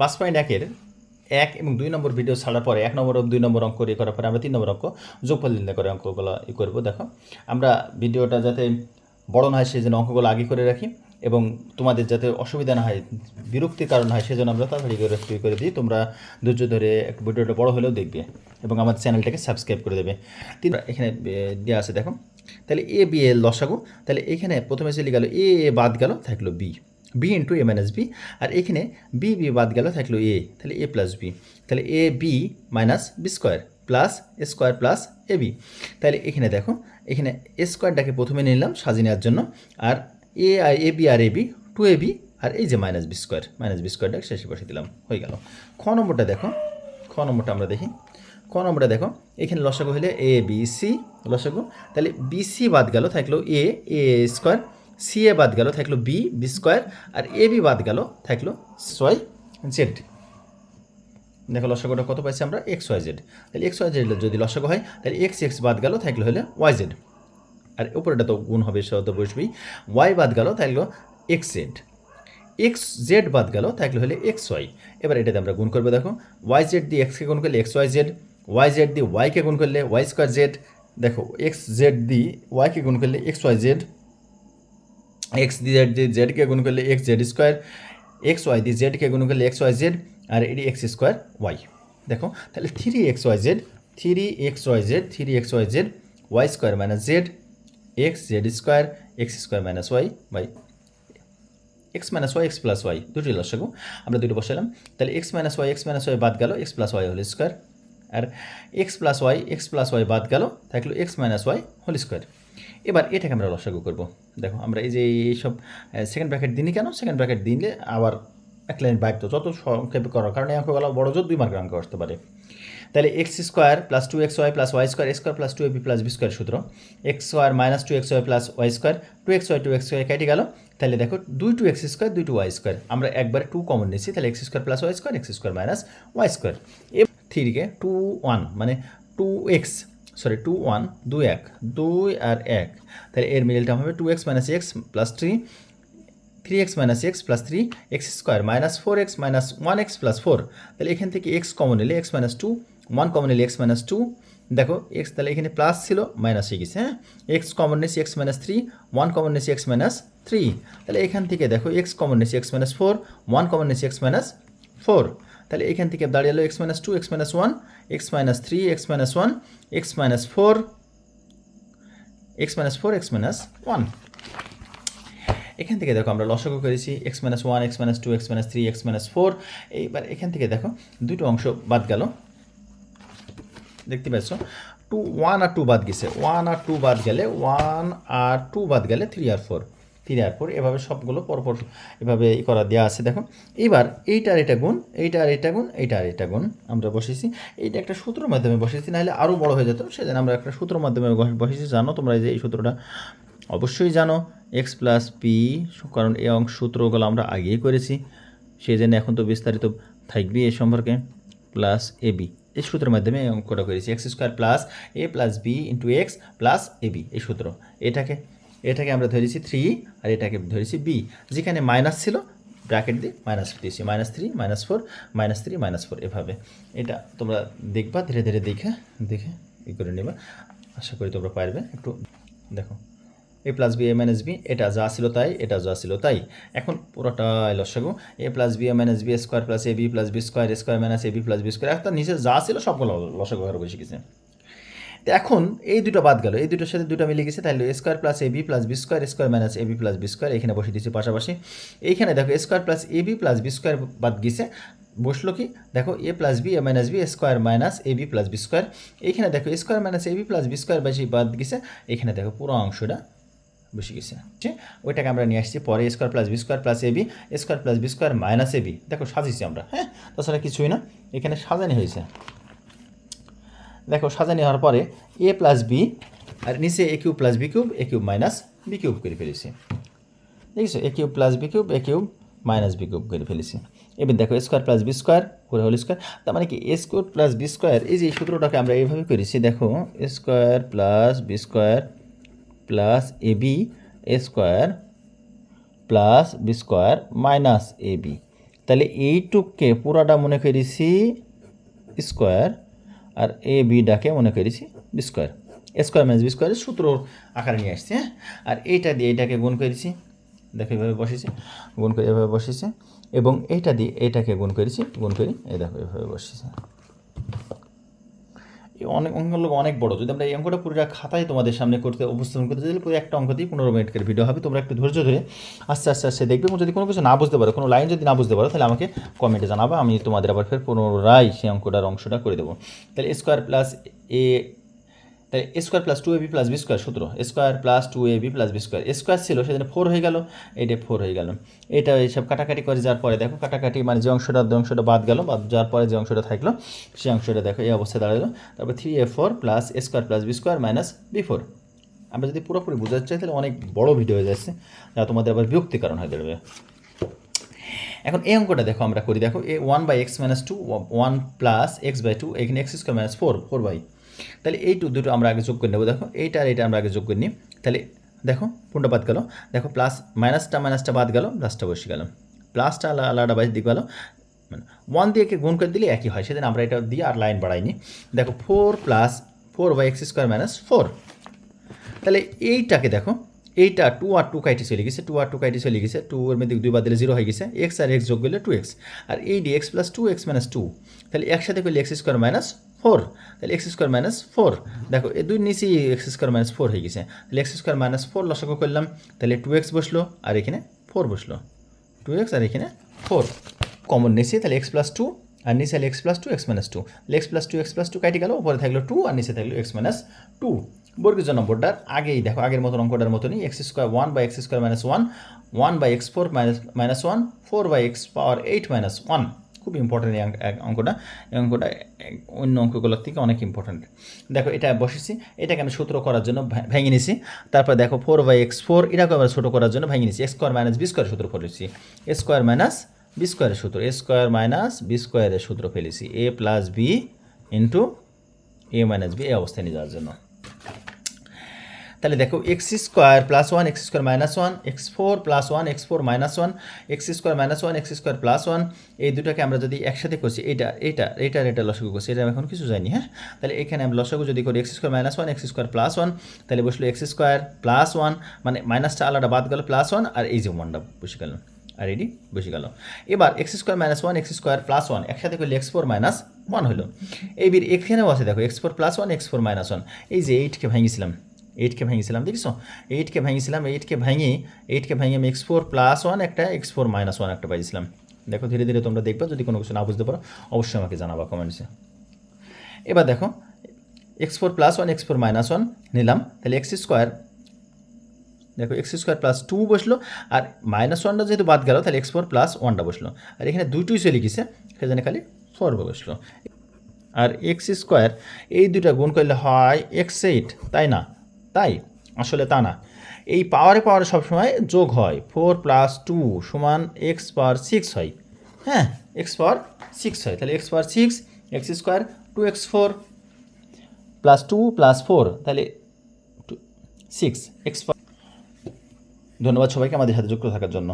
পাঁচ পয়েন্ট একের এক এবং দুই নম্বর ভিডিও ছাড়ার পরে এক নম্বর দুই নম্বর অঙ্ক ইয়ে করার পরে আমরা তিন নম্বর অঙ্ক, যোগফল নির্ণয় করে অঙ্কগুলো ই করব। দেখো, আমরা ভিডিওটা যাতে বড় না হয় সেই জন্য অঙ্কগুলো আগে করে রাখি এবং তোমাদের যাতে অসুবিধা না হয়, বিরক্তির কারণ হয় সেজন্য আমরা তাড়াতাড়ি করে দিই। তোমরা ধৈর্য ধরে ভিডিওটা বড় হলেও দেখবে এবং আমাদের চ্যানেলটাকে সাবস্ক্রাইব করে দেবে। তিন এখানে দেওয়া আছে, দেখো। তাহলে এ, বি, এ, লসাগু। তাহলে এখানে প্রথমে চলে গেল এ, বাদ গেল, থাকল B. B into A minus B আর এখানে বি বি বাদ গেল থাকল এ তাহলে এ প্লাস বি তাহলে A B minus B square plus square plus A B তাহলে এখানে দেখো, এখানে এ স্কোয়ারটাকে প্রথমে নিলাম সাজিয়ে নেওয়ার জন্য, আর এ আর A B R A B two A B আর এই যে minus B square minus B স্কোয়ারটাকে শেষে বসে দিলাম, হয়ে গেল। খ নম্বরটা দেখো, খ নম্বরটা আমরা দেখি ক নম্বরটা দেখো, এখানে লসাগু হলে এ বি সি লসাগু, তাহলে বি সি বাদ গেল থাকল এ এ স্কোয়ার সি এ বাদ গেল, থাকল বি বি স্কোয়ার আর এ বি বাদ গেল, থাকল ছয় জেড দেখো লসাগুটা কত পাইছি আমরা? এক্স ওয়াই জেড তাহলে এক্স ওয়াই জেড যদি লসাগু হয়, তাহলে এক্স এক্স বাদ গেল, থাকল হলে ওয়াই জেড আর উপরেটা তো গুণ হবে সে তো বসবেই। ওয়াই বাদ গেল, থাকল এক্স জেড এক্স জেড বাদ গেল, থাকলে হলে এক্স ওয়াই এবার এটাতে আমরা গুণ করব, দেখো। ওয়াই জেড দিয়ে এক্সকে গুণ করলে X Y Z Y Z দিয়ে ওয়াইকে গুণ করলে ওয়াই স্কোয়ার জেড দেখো এক্স জেড দিয়ে ওয়াইকে গুণ করলে এক্স ওয়াই জেড দিয়ে জেড দিয়ে জেডকে গুণ করলে X Z square X Y দিয়ে জেডকে গুণ করলে এক্স ওয়াই জেড আর এটি এক্স স্কোয়ার ওয়াই দেখো, তাহলে three X Y Z three X Y Z three X Y Z Y square minus Z X Z square X square minus Y by X minus Y X plus Y দুটি লসাগু আমরা দুটো বসালাম। তাহলে X minus Y X minus Y বাদ গেল X plus Y whole square আর X plus Y X plus Y বাদ গেল থাকল X minus Y whole square এবার এটাকে আমরা লসাগু করব। দেখো, আমরা এই যে এইসব সেকেন্ড ব্র্যাকেট দিনই কেন? সেকেন্ড ব্র্যাকেট দিলে আবার এক লাইন বাইক তো যত সংক্ষেপে করার কারণে অঙ্কগুলো বড় জোর দুই মার্কের অঙ্ক আসতে পারে। তাহলে X square plus two X Y plus Y square square plus two A B plus B square সূত্র। X square minus two X Y plus Y square two X Y two X Y কেটে গেল। তাহলে দেখো, দুই two X square দুই two Y square আমরা একবারে two common নিচ্ছি তাহলে X square plus Y square X square minus Y square এ, থ্রিকে টু ওয়ান মানে two X sorry two one দুই এক, দুই আর এক। তাহলে এর মিডিল টার্ম হবে two X minus X plus three three X minus X plus three X square minus four X minus one X plus four তাহলে এখান থেকে এক্স কমন নিলে X minus two one common নিলে X minus two দেখো X তাহলে এখানে plus ছিল minus হয়ে গেছে হ্যাঁ? এক্স কমন নিয়েছি X minus three one common নিয়েছি এক্স মাইনাস থ্রি তাহলে এখান থেকে দেখো এক্স কমন নিয়েছি X minus four one common নিয়েছি এক্স মাইনাস ফোর তাহলে এখান থেকে দাঁড়িয়ে X minus two X minus one X minus three X minus one X minus four X minus four X minus one এখান থেকে দেখো আমরা লসগু করেছি X minus one X minus two X minus three X minus four এইবার এখান থেকে দেখো দুটো অংশ বাদ গেল দেখতে পাচ্ছ টু ওয়ান আর টু বাদ গেছে ওয়ান আর টু বাদ গেলে ওয়ান আর টু বাদ গেলে থ্রি আর ফোর থ্রি আর ফোর এভাবে সবগুলো পরপর এভাবে করা দেওয়া আছে দেখো এইবার এইটার এটা গুণ এইটার এটা গুণ এইটার এটা গুণ আমরা বসেছি এইটা একটা সূত্রের মাধ্যমে বসেছি নাহলে আরও বড় হয়ে যেত, সেজন্য আমরা একটা সূত্রের মাধ্যমে বসেছি জানো তোমরা যে এই সূত্রটা? অবশ্যই জানো এক্স প্লাস পি কারণ এই অংশ সূত্রগুলো আমরা আগেই করেছি সেই জন্য এখন তো বিস্তারিত থাকবে এ সম্পর্কে প্লাস এ বি এই সূত্রের মাধ্যমে এই অঙ্কটা করেছি X square plus A plus B into X plus A B এই সূত্র। এটাকে এটাকে আমরা ধরেছি থ্রি আর এটাকে ধরেছি বি যেখানে মাইনাস ছিল ব্র্যাকেট দিয়ে মাইনাস দিয়েছি minus three minus four minus three minus four এভাবে। এটা তোমরা দেখবা, ধীরে ধীরে দেখে দেখে ই করে নেবা। আশা করি তোমরা পারবে, একটু দেখো। A plus B A minus B এটা যা ছিল তাই, এটা যা ছিল তাই। এখন পুরোটাই লসাগু। A plus B A minus B square plus A B plus B square square minus A B plus B square একটা নিচে যা ছিল সবগুলো লসাগু ঘরে বসে গেছে তো এখন এই দুটো বাদ গেল। এই দুটোর সাথে দুটো মিলে গেছে, তাহলে square plus A B plus B square square minus A B plus B square এখানে বসে দিচ্ছি পাশাপাশি। এইখানে দেখো square plus A B plus B square বাদ গেছে, বসল কি? দেখো A plus B A minus B square minus A B plus B square এইখানে দেখো square minus A B plus B square বেশি বাদ গেছে, এখানে দেখো পুরো অংশটা বসে গেছে। ঠিক? ওইটাকে আমরা নিয়ে আসছি পরে square plus B square plus A B square plus B square minus A B দেখো সাজিয়েছি আমরা হ্যাঁ? তাছাড়া কিছুই না, এখানে সাজানি হয়েছে। দেখো, সাজানি হওয়ার পরে এ প্লাস বি আর নিচে A cube plus B cube A cube minus B cube করে ফেলেছি। দেখছ? A cube plus B cube A cube minus B cube করে ফেলেছি। এবার দেখো স্কোয়ার প্লাস বি স্কোয়ার করে হোল স্কোয়ার তার মানে কি? A square plus B square এই যে সূত্রটাকে আমরা এইভাবে করেছি, দেখো square plus B square plus A B A square plus B square minus A B তাহলে এইটুককে পুরাটা মনে করেছি স্কোয়ার আর এ বিটাকে মনে করেছি B square A square minus B স্কোয়ারের সূত্র আকারে নিয়ে আসছে হ্যাঁ? আর এইটা দিয়ে এইটাকে গুণ করেছি দেখো এভাবে বসেছে, গুণ করে এভাবে বসেছে। এবং এইটা দিয়ে এটাকে গুণ করেছি, গুণ করি এ দেখো এভাবে বসেছে। অনেক অঙ্কগুলো অনেক বড়। যদি আমরা এই অঙ্কটা পুরোটা খাতায় তোমাদের সামনে করতে উপস্থাপন করতে চাইলে পুরো একটা অঙ্ক দিয়ে পনেরো মিনিটের ভিডিও হবে। তোমরা একটু ধৈর্য ধরে আস্তে আস্তে আস্তে দেখবে এবং যদি কোনো কিছু না বুঝতে পারো, কোনো লাইন যদি না বুঝতে পারো, তাহলে আমাকে কমেন্টে জানাব, আমি তোমাদের আবার ফের পুনরায় সেই অঙ্কটার অংশটা করে দেবো। তাহলে স্কোয়ার প্লাস এ তাহলে square plus two A B plus B square সূত্র square plus two A B plus B square square ছিল সেখানে ফোর হয়ে গেল এটা ফোর হয়ে গেল। এটা এইসব কাটাকাটি করে যাওয়ার পরে দেখো, কাটাকাটি মানে যে অংশটা যে অংশটা বাদ গেল, বাদ যাওয়ার পরে যে অংশটা থাকল, সেই অংশটা দেখো, এই অবস্থায় দাঁড়াল। তারপর three A four plus square plus B square minus B four আমরা যদি পুরোপুরি বোঝাতে চাই, তাহলে অনেক বড় ভিডিও হয়ে যাচ্ছে, যা তোমাদের আবার বিরক্তি কারণ হয়ে দাঁড়াবে এখন এই অঙ্কটা দেখো আমরা করি, দেখো এ one by X minus two one plus X by two এখানে X square minus four four by তাহলে এই টু দুটো আমরা আগে যোগ করে নেব, দেখো। এইটা আর এটা আমরা আগে যোগ করে নিই। তাহলে দেখো, কোনটা বাদ গেল? দেখো প্লাস মাইনাসটা মাইনাসটা বাদ গেল প্লাসটা বসে গেল। প্লাসটা আলাদা আলাদা বাইশ দিক গেল। মানে ওয়ান দিয়ে গুণ করে দিলে একই হয়। সেদিন আমরা এটা দিয়ে আর লাইন বাড়াইনি। দেখো four plus four by X square minus four তাহলে এইটাকে দেখো, এইটা টু আর টু কাইটি চলে গেছে টু আর টু কাইটি চলে গেছে। টু এর মধ্যে দুই বাদ দিলে জিরো হয়ে গেছে। এক্স আর এক্স যোগ করলে টু এক্স আর এই D X plus two X minus two তাহলে একসাথে করলে এক্স স্কোয়ার মাইনাস ফোর তাহলে এক্স স্কোয়ার মাইনাস ফোর দেখো, এই দুই নিচেই এক্স স্কোয়ার মাইনাস ফোর হয়ে গেছে। তাহলে এক্স স্কোয়ার মাইনাস ফোর লসক করলাম। তাহলে টু এক্স বসল, আর এখানে ফোর বসল। টু এক্স আর এখানে ফোর কমন নিচে, তাহলে এক্স প্লাস টু আর নিচে X plus two X minus two X plus two X plus two কাটি গেল, উপরে থাকল টু আর নিচে থাকল এক্স মাইনাস টু বর্গীয় নম্বরটার আগেই দেখো, আগের মতো অঙ্কটার মতনই X square one by X square minus one one by X four minus minus one four by X power eight minus one খুব ইম্পর্টেন্ট এই অঙ্কটা। এই অঙ্কটা, অন্য অঙ্কগুলোর থেকে অনেক ইম্পর্টেন্ট দেখো, এটা বসেছি। এটাকে আমি সূত্র করার জন্য ভেঙে নিছি। তারপর দেখো ফোর বাই এক্স ফোর এটাকে আমরা ছোটো করার জন্য ভেঙে নিছি। X square minus B square সূত্র ফেলেছি। এ স্কোয়ার মাইনাস বি স্কোয়ারের সূত্র এ স্কোয়ার মাইনাস বি স্কোয়ারের সূত্র ফেলেছি। A plus B into A minus B এই অবস্থায় নিয়ে যাওয়ার জন্য। তাহলে দেখো X square plus one X square minus one X four plus one X four minus one X square minus one X square plus one এই দুটাকে আমরা যদি একসাথে করছি এটা এটা এটার এটা লসগু করছি, এটা এখন কিছু যায়নি হ্যাঁ? তাহলে এখানে আমি লসগু যদি করি X square minus one X square plus one তাহলে বসল এক্স স্কোয়ার প্লাস ওয়ান মানে মাইনাসটা আলাদা বাদ গেল প্লাস ওয়ান আর এই যে ওয়ানটা বসে গেল, আর এটি বসে গেল। এবার X square minus one X square plus one একসাথে করলে এক্স ফোর মাইনাস ওয়ান হলো। এই বির এখানেও আছে দেখো X four plus one X four minus one এই যে এইটকে ভেঙেছিলাম এইটকে ভেঙেছিলাম দেখিস এইটকে ভেঙেছিলাম এইটকে ভেঙে এইটকে ভেঙে আমি এক্স ফোর প্লাস ওয়ান একটা এক্স ফোর মাইনাস ওয়ান একটা পাইছিলাম দেখো, ধীরে ধীরে তোমরা দেখবে, যদি কোনো কিছু না বুঝতে পারো, অবশ্যই আমাকে জানাবা কমেন্টসে এবার দেখো X four plus one X four minus one নিলাম। তাহলে এক্স স্কোয়ার দেখো এক্স স্কোয়ার প্লাস টু বসল, আর মাইনাস ওয়ানটা যেহেতু বাদ গেল, তাহলে এক্স ফোর প্লাস ওয়ানটা বসল। আর এখানে দুইটুই চলে গেছে সেখানে খালি ফোর বসল। আর এক্স স্কোয়ার এই দুটা গুণ করলে হয় এক্স এইট তাই না? তাই? আসলে তা না। এই পাওয়ারে পাওয়ারে সবসময় যোগ হয়। ফোর প্লাস টু সমান এক্স পাওয়ার সিক্স হয়। হ্যাঁ এক্স পাওয়ার সিক্স হয়। তাহলে X power six X square two X four plus two plus four তাহলে সিক্স এক্স ধন্যবাদ সবাইকে আমাদের সাথে যুক্ত থাকার জন্য।